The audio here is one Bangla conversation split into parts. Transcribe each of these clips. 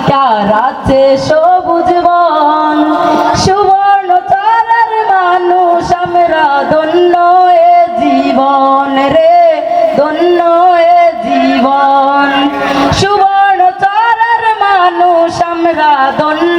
ঢাকার আছে সবুজ বন, সুবর্ণ চারার মানুষ, আমরা ধন্য এ জীবন রে, ধন্য এ জীবন। সুবর্ণ চারার মানুষ, আমরা ধন্য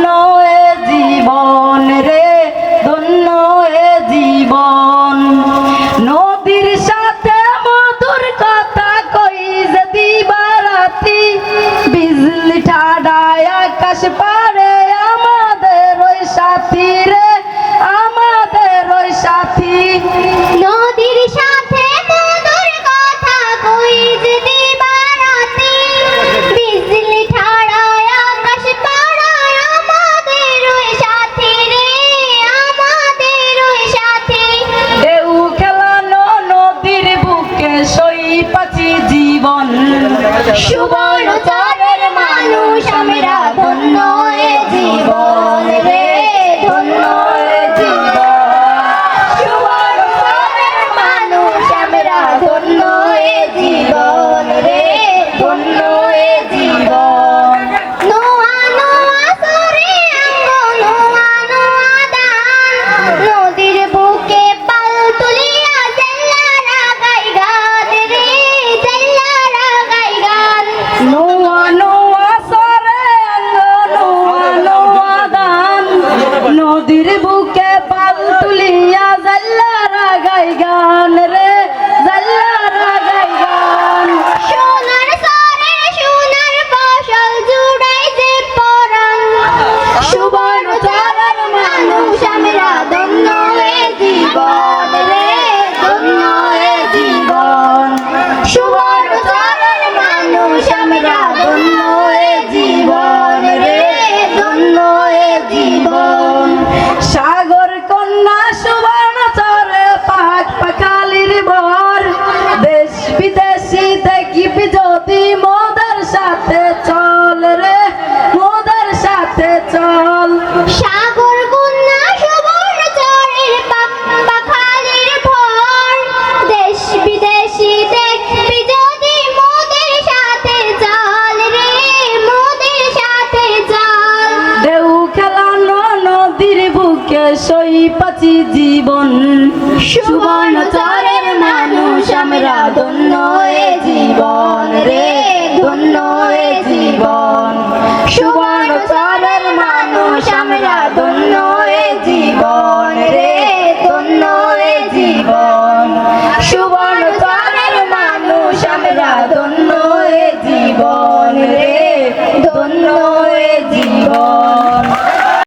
জাল্লারা গাই গান রে জাল্লারা গাই গান। সোনার সারে সোনার ফসল জুড়াই যে পরাণ। সুবর্ণ চরণ মানুষ আমরা ধন্য এ জীবন রে ধন্য এ জীবন। সুবর্ণ কেশই পাচি জীবন সুবর্ণ চরের মানুষ আমরা ধন্য